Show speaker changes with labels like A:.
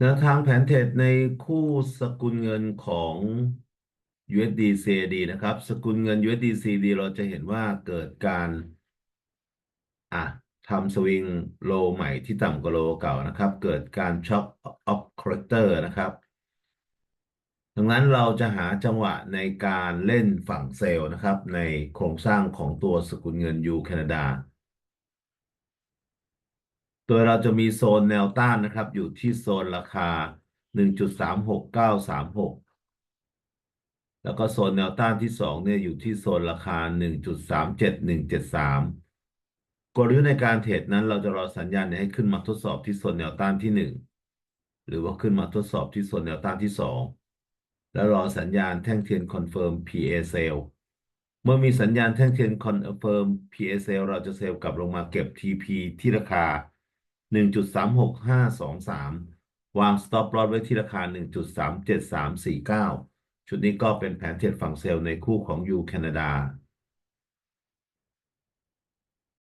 A: แนวทางแผนเทรดในคู่สกุลเงินของ USD CAD นะครับ สกุลเงิน USD CAD เราจะเห็นว่าเกิดการอะทำสวิงโลใหม่ที่ต่ำกว่าโลเก่านะครับ เกิดการช็อคออฟคอร์เตอร์นะครับ ดังนั้นเราจะหาจังหวะในการเล่นฝั่งเซลล์นะครับ ในโครงสร้างของตัวสกุลเงินยูแคนาดา โดยเราจะมีโซนแนวต้านนะครับ อยู่ที่โซนราคา 1.36936 แล้วก็โซนแนวต้านที่สองเนี่ยอยู่ที่โซนราคา 1.37173 กลยุทธ์ในการเทรดนั้นเราจะรอสัญญาณให้ขึ้นมาทดสอบที่โซนแนวต้านที่หนึ่งหรือว่าขึ้นมาทดสอบที่โซนแนวต้านที่สองแล้วรอสัญญาณแท่งเทียนคอนเฟิร์ม PA sale เมื่อมีสัญญาณแท่งเทียนคอนเฟิร์ม PA sale เราจะเซลล์กลับลงมาเก็บ TP ที่ราคา 1.36523 วาง stop loss ไว้ที่ราคา 1.37349 ชุดนี้ก็เป็นแผนเทรดฝั่งเซลล์ในคู่ของยูแคนาดา